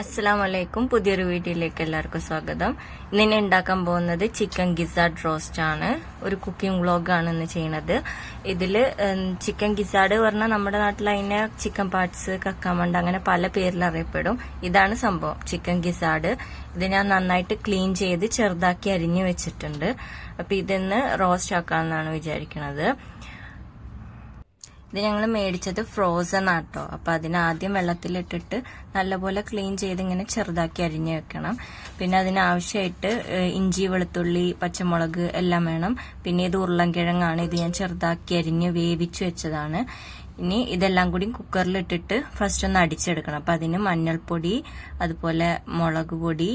അസ്സാം വലൈക്കും പുതിയൊരു വീഡിയോയിലേക്ക് എല്ലാവർക്കും സ്വാഗതം. ഇന്ന് ഞാൻ ഉണ്ടാക്കാൻ പോകുന്നത് ചിക്കൻ ഗിസാഡ് റോസ്റ്റ് ആണ്. ഒരു കുക്കിംഗ് വ്ളോഗാണ് ഇന്ന് ചെയ്യണത്. ഇതിൽ ചിക്കൻ ഗിസാഡ് പറഞ്ഞാൽ നമ്മുടെ നാട്ടിൽ അതിനെ ചിക്കൻ പാർട്സ് കക്കാമണ്ട അങ്ങനെ പല പേരിൽ അറിയപ്പെടും. ഇതാണ് സംഭവം ചിക്കൻ ഗിസാഡ് ഇത് ഞാൻ നന്നായിട്ട് ക്ലീൻ ചെയ്ത് ചെറുതാക്കി അരിഞ്ഞു വെച്ചിട്ടുണ്ട്. അപ്പൊ ഇതിന്ന് റോസ്റ്റ് ആക്കാമെന്നാണ് വിചാരിക്കുന്നത് ഇത് ഞങ്ങൾ മേടിച്ചത് ഫ്രോസൺ ആട്ടോ. അപ്പം അതിനെ ആദ്യം വെള്ളത്തിലിട്ടിട്ട് നല്ലപോലെ ക്ലീൻ ചെയ്ത് ഇങ്ങനെ ചെറുതാക്കി അരിഞ്ഞു വെക്കണം. പിന്നെ അതിനാവശ്യമായിട്ട് ഇഞ്ചി വെളുത്തുള്ളി പച്ചമുളക് എല്ലാം വേണം. പിന്നെ ഇത് ഉരുളൻകിഴങ്ങാണ്. ഇത് ഞാൻ ചെറുതാക്കി അരിഞ്ഞ് വേവിച്ചു വെച്ചതാണ്. ഇനി ഇതെല്ലാം കൂടി കുക്കറിലിട്ടിട്ട് ഫസ്റ്റ് ഒന്ന് അടിച്ചെടുക്കണം. അപ്പം അതിന് മഞ്ഞൾപ്പൊടി അതുപോലെ മുളക് പൊടി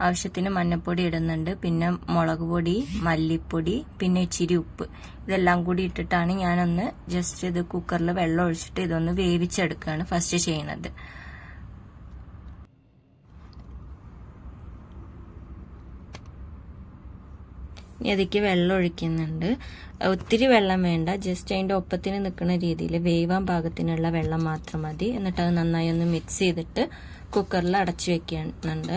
ആവശ്യത്തിന് മഞ്ഞൾപ്പൊടി ഇടുന്നുണ്ട്. പിന്നെ മുളക് പൊടി മല്ലിപ്പൊടി പിന്നെ ഇച്ചിരി ഉപ്പ്. ഇതെല്ലാം കൂടി ഇട്ടിട്ടാണ് ഞാനൊന്ന് ജസ്റ്റ് ഇത് കുക്കറിൽ വെള്ളം ഒഴിച്ചിട്ട് ഇതൊന്ന് വേവിച്ചെടുക്കുകയാണ് ഫസ്റ്റ് ചെയ്യുന്നത് ഇതിക്ക് വെള്ളം ഒഴിക്കുന്നുണ്ട്. ഒത്തിരി വെള്ളം വേണ്ട. ജസ്റ്റ് അതിന്റെ ഒപ്പത്തിന് നിൽക്കുന്ന രീതിയിൽ വേവാൻ പാകത്തിനുള്ള വെള്ളം മാത്രം മതി. എന്നിട്ട് അത് നന്നായി ഒന്ന് മിക്സ് ചെയ്തിട്ട് കുക്കറിൽ അടച്ചു വെക്കുന്നുണ്ട്.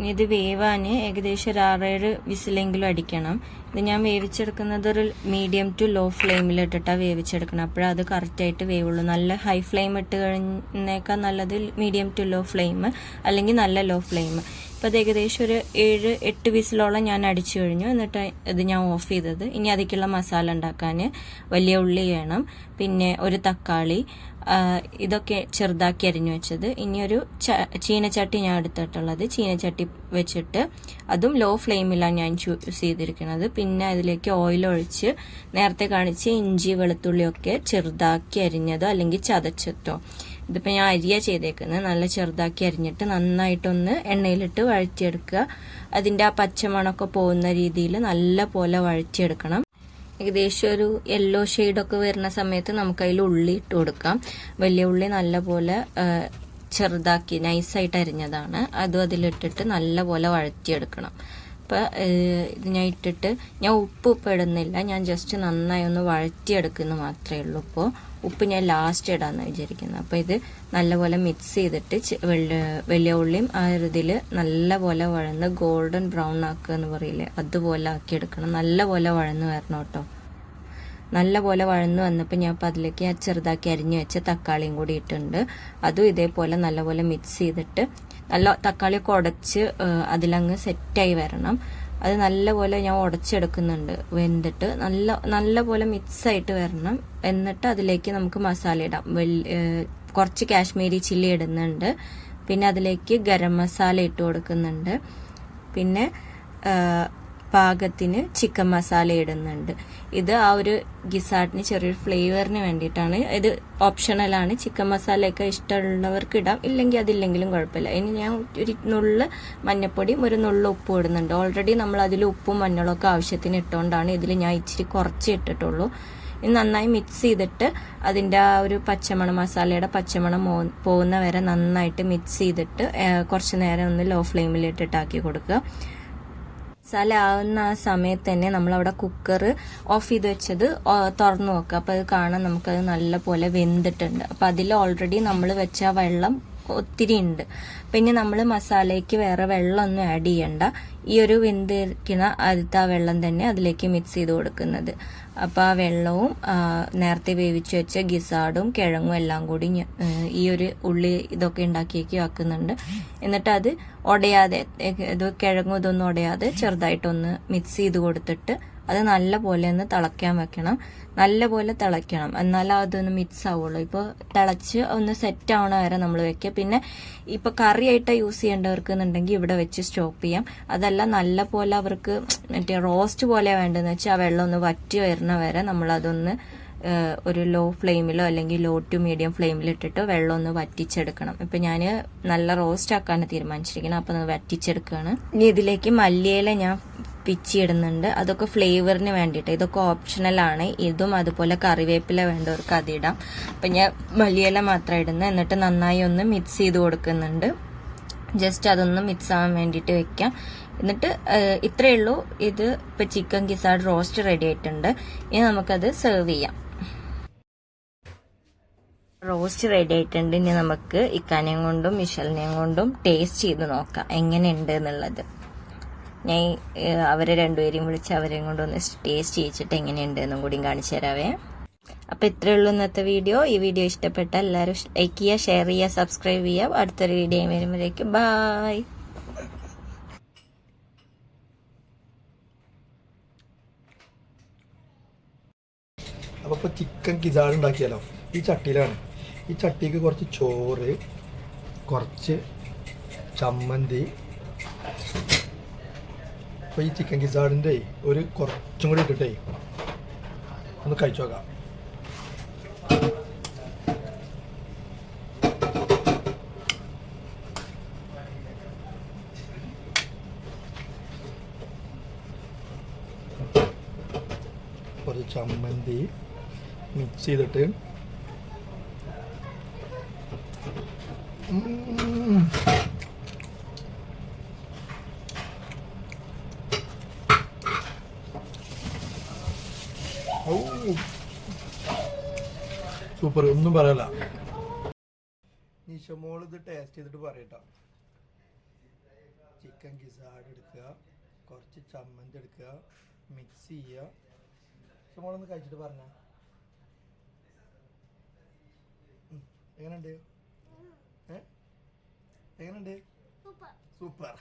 ഇനി ഇത് വേവാന് ഏകദേശം ഒരു ആറേഴ് വിസിലെങ്കിലും അടിക്കണം. ഇത് ഞാൻ വേവിച്ചെടുക്കുന്നത് ഒരു മീഡിയം ടു ലോ ഫ്ലെയിമിൽ ഇട്ടിട്ടാണ് വേവിച്ചെടുക്കണം. അപ്പോഴേ അത് കറക്റ്റായിട്ട് വേവുള്ളൂ. നല്ല ഹൈ ഫ്ലെയിം ഇട്ട് കഴിഞ്ഞേക്കാൾ നല്ലത് മീഡിയം ടു ലോ ഫ്ലെയിം അല്ലെങ്കിൽ നല്ല ലോ ഫ്ലെയിം ഇപ്പം അത് ഏകദേശം ഒരു ഏഴ് എട്ട് വിസിലോളം ഞാൻ അടിച്ചു കഴിഞ്ഞു. എന്നിട്ട് ഇത് ഞാൻ ഓഫ് ചെയ്തത്. ഇനി അതിലേക്കുള്ള മസാല ഉണ്ടാക്കാൻ വലിയ ഉള്ളി വേണം. പിന്നെ ഒരു തക്കാളി ഇതൊക്കെ ചെറുതാക്കി അരിഞ്ഞു വെച്ചത്. ഇനി ഒരു ചീനച്ചട്ടി ഞാൻ എടുത്തിട്ടുള്ളത്. ചീനച്ചട്ടി വെച്ചിട്ട് അതും ലോ ഫ്ലെയിമിലാണ് ഞാൻ ചൂസ് ചെയ്തിരിക്കുന്നത് പിന്നെ അതിലേക്ക് ഓയിൽ ഒഴിച്ച് നേരത്തെ കാണിച്ച് ഇഞ്ചി വെളുത്തുള്ളിയൊക്കെ ചെറുതാക്കി അരിഞ്ഞതോ അല്ലെങ്കിൽ ചതച്ചതോ. ഇതിപ്പോൾ ഞാൻ അരിയ ചെയ്തേക്കുന്നത് നല്ല ചെറുതാക്കി അരിഞ്ഞിട്ട് നന്നായിട്ടൊന്ന് എണ്ണയിലിട്ട് വഴറ്റിയെടുക്കുക. അതിന്റെ ആ പച്ചമണമൊക്കെ പോകുന്ന രീതിയിൽ നല്ല പോലെ വഴറ്റിയെടുക്കണം. ഏകദേശം ഒരു യെല്ലോ ഷെയ്ഡൊക്കെ വരുന്ന സമയത്ത് നമുക്ക് അതിൽ ഉള്ളി ഇട്ട് കൊടുക്കാം. വലിയ ഉള്ളി നല്ലപോലെ പോലെ ചെറുതാക്കി നൈസായിട്ട് അരിഞ്ഞതാണ്. അതും അതിലിട്ടിട്ട് നല്ലപോലെ വഴറ്റിയെടുക്കണം. അപ്പം ഇത് ഞാൻ ഇട്ടിട്ട് ഞാൻ ഉപ്പ് ഉപ്പ് ഇടുന്നില്ല. ഞാൻ ജസ്റ്റ് നന്നായി ഒന്ന് വഴറ്റിയെടുക്കുന്നു മാത്രമേ ഉള്ളൂ ഇപ്പോൾ ഉപ്പ് ഞാൻ ലാസ്റ്റ് ഇടാന്ന് വിചാരിക്കുന്നത് അപ്പോൾ ഇത് നല്ലപോലെ മിക്സ് ചെയ്തിട്ട് വലിയ ഉള്ളിയും ആ ഇതിൽ നല്ലപോലെ വഴന്ന് ഗോൾഡൻ ബ്രൗൺ ആക്കുക എന്ന് പറയില്ലേ അതുപോലെ ആക്കിയെടുക്കണം. നല്ലപോലെ വഴന്ന് വരണം കേട്ടോ. നല്ലപോലെ വഴന്ന് വന്നപ്പോൾ ഞാൻ അപ്പോൾ അതിലേക്ക് ചെറുതാക്കി അരിഞ്ഞു വെച്ച തക്കാളിയും കൂടി ഇട്ടിട്ടുണ്ട്. അതും ഇതേപോലെ നല്ലപോലെ മിക്സ് ചെയ്തിട്ട് നല്ല തക്കാളിയൊക്കെ ഉടച്ച് അതിലങ്ങ് സെറ്റായി വരണം. അത് നല്ലപോലെ ഞാൻ ഉടച്ചെടുക്കുന്നുണ്ട് വെന്തിട്ട്. നല്ല നല്ലപോലെ മിക്സ് ആയിട്ട് വരണം. എന്നിട്ട് അതിലേക്ക് നമുക്ക് മസാല ഇടാം. കുറച്ച് കാശ്മീരി ചില്ലി ഇടുന്നുണ്ട്. പിന്നെ അതിലേക്ക് ഗരം മസാല ഇട്ട് കൊടുക്കുന്നുണ്ട്. പിന്നെ പാകത്തിന് ചിക്കൻ മസാല ഇടുന്നുണ്ട്. ഇത് ആ ഒരു ഗിസാട്ടിന് ചെറിയൊരു ഫ്ലേവറിന് വേണ്ടിയിട്ടാണ്. ഇത് ഓപ്ഷണലാണ്. ചിക്കൻ മസാലയൊക്കെ ഇഷ്ടമുള്ളവർക്ക് ഇടാം. ഇല്ലെങ്കിൽ അതില്ലെങ്കിലും കുഴപ്പമില്ല. ഇനി ഞാൻ ഒരു നുള്ള് മഞ്ഞപ്പൊടിയും ഒരു നുള്ള് ഉപ്പും ഇടുന്നുണ്ട്. ഓൾറെഡി നമ്മൾ അതിൽ ഉപ്പും മഞ്ഞളൊക്കെ ആവശ്യത്തിന് ഇട്ടുകൊണ്ടാണ് ഇതിൽ ഞാൻ ഇച്ചിരി കുറച്ച് ഇട്ടിട്ടുള്ളൂ. ഇത് നന്നായി മിക്സ് ചെയ്തിട്ട് അതിന്റെ ആ ഒരു പച്ചമണ മസാലയുടെ പച്ചമണം പോകുന്ന വരെ നന്നായിട്ട് മിക്സ് ചെയ്തിട്ട് കുറച്ച് നേരം ഒന്ന് ലോ ഫ്ലെയിമിലിട്ടിട്ടാക്കി കൊടുക്കുക. മസാല ആ സമയത്ത് തന്നെ നമ്മളവിടെ കുക്കർ ഓഫ് ചെയ്ത് വെച്ചത് തുറന്നു നോക്കുക അപ്പോൾ അത് കാണാൻ നമുക്കത് നല്ല പോലെ വെന്തിട്ടുണ്ട്. അപ്പോൾ അതിൽ ഓൾറെഡി നമ്മൾ വെച്ച വെള്ളം ഒത്തിരി ഉണ്ട് പിന്നെ നമ്മൾ മസാലയ്ക്ക് വേറെ വെള്ളമൊന്നും ആഡ് ചെയ്യണ്ട. ഈ ഒരു വെന്തിരിക്കുന്ന അരുത്ത ആ വെള്ളം തന്നെ അതിലേക്ക് മിക്സ് ചെയ്ത് കൊടുക്കുന്നത്. അപ്പോൾ ആ വെള്ളവും നേരത്തെ വേവിച്ച് വെച്ച ഗിസാഡും കിഴങ്ങും എല്ലാം കൂടി ഈ ഒരു ഉള്ളി ഇതൊക്കെ ഉണ്ടാക്കിയേക്ക് ആക്കുന്നുണ്ട്. എന്നിട്ട് അത് ഉടയാതെ ഇത് കിഴങ്ങും ഇതൊന്നും ഉടയാതെ ചെറുതായിട്ടൊന്ന് മിക്സ് ചെയ്ത് കൊടുത്തിട്ട് അത് നല്ല പോലെ ഒന്ന് തിളയ്ക്കാൻ വെക്കണം. നല്ല പോലെ തിളയ്ക്കണം. എന്നാലേ അതൊന്ന് മിക്സ് ആവുള്ളൂ. ഇപ്പോൾ തിളച്ച് ഒന്ന് സെറ്റ് ആവണ വരെ നമ്മൾ വെക്കുക. പിന്നെ ഇപ്പോൾ കറിയായിട്ട് യൂസ് ചെയ്യേണ്ടവർക്ക് എന്നുണ്ടെങ്കിൽ ഇവിടെ വെച്ച് സ്റ്റോപ്പ് ചെയ്യാം. അതല്ല നല്ല പോലെ അവർക്ക് മറ്റേ റോസ്റ്റ് പോലെ വേണ്ടതെന്ന് വെച്ചാൽ ആ വെള്ളം ഒന്ന് വറ്റി വരുന്ന വരെ നമ്മളതൊന്ന് ഒരു ലോ ഫ്ലെയിമിലോ അല്ലെങ്കിൽ ലോ ടു മീഡിയം ഫ്ലെയിമിൽ ഇട്ടിട്ട് വെള്ളം ഒന്ന് വറ്റിച്ചെടുക്കണം. ഇപ്പൊ ഞാൻ നല്ല റോസ്റ്റ് ആക്കാൻ തീരുമാനിച്ചിരിക്കുന്നത് അപ്പൊ അത് വറ്റിച്ചെടുക്കുകയാണ് ഇനി ഇതിലേക്ക് മല്ലിയില ഞാൻ പിച്ചിയിടുന്നുണ്ട്. അതൊക്കെ ഫ്ലേവറിന് വേണ്ടിയിട്ട്. ഇതൊക്കെ ഓപ്ഷണൽ ആണ്. ഇതും അതുപോലെ കറിവേപ്പില വേണ്ടവർക്ക് അതിടാം അപ്പൊ ഞാൻ മല്ലിയില മാത്രം ഇടുന്നത് എന്നിട്ട് നന്നായി ഒന്ന് മിക്സ് ചെയ്ത് കൊടുക്കുന്നുണ്ട്. ജസ്റ്റ് അതൊന്ന് മിക്സ് ആവാൻ വേണ്ടിയിട്ട് വെക്കാം. എന്നിട്ട് ഇത്രയേ ഉള്ളൂ. ഇത് ഇപ്പൊ ചിക്കൻ കിസാഡ് റോസ്റ്റ് റെഡി ആയിട്ടുണ്ട്. ഇനി നമുക്കത് സെർവ് ചെയ്യാം. റോസ്റ്റ് റെഡി ആയിട്ടുണ്ട്. ഇനി നമുക്ക് ഇക്കാനെയും കൊണ്ടും മിഷലിനെയും കൊണ്ടും ടേസ്റ്റ് ചെയ്ത് നോക്കാം. എങ്ങനെയുണ്ട് എന്നുള്ളത്. ഞാൻ അവരെ രണ്ടുപേരെയും വിളിച്ച് അവരെയും കൊണ്ടൊന്ന് ടേസ്റ്റ് ചെയ്യിച്ചിട്ട് എങ്ങനെയുണ്ട് എന്നും കൂടി കാണിച്ചു തരാവേ. അപ്പൊ ഇത്രയേ ഉള്ളൂ ഇന്നത്തെ വീഡിയോ. ഈ വീഡിയോ ഇഷ്ടപ്പെട്ട എല്ലാവരും ലൈക്ക് ചെയ്യുക ഷെയർ ചെയ്യുക സബ്സ്ക്രൈബ് ചെയ്യുക. അടുത്തൊരു വീഡിയോ വരുമ്പോഴേക്കും. ബായ് അപ്പോൾ ഈ ചട്ടിയിലാണ്. ഈ ചട്ടിക്ക് കുറച്ച് ചോറ് കുറച്ച് ചമ്മന്തി അപ്പോൾ ഈ ചിക്കൻ കിസാഡിന്റെ ഒരു കുറച്ചും കൂടി ഇട്ടിട്ടേ ഒന്ന് കഴിച്ചു നോക്കാം. കുറച്ച് ചമ്മന്തി മിക്സ് ചെയ്തിട്ട്. സൂപ്പർ ഒന്നും പറയല നിഷമോൾ ഇത് ടേസ്റ്റ് ചെയ്തിട്ട് പറയട്ടോ. ചിക്കൻ ഗിസാഡ് എടുക്കുക കുറച്ച് ചമ്മന്തി എടുക്കുക മിക്സ് ചെയ്യുക. നിശമോളൊന്ന് കഴിച്ചിട്ട് പറഞ്ഞ. എങ്ങനെയുണ്ട്? ഏ? എങ്ങനെയുണ്ട്? സൂപ്പർ.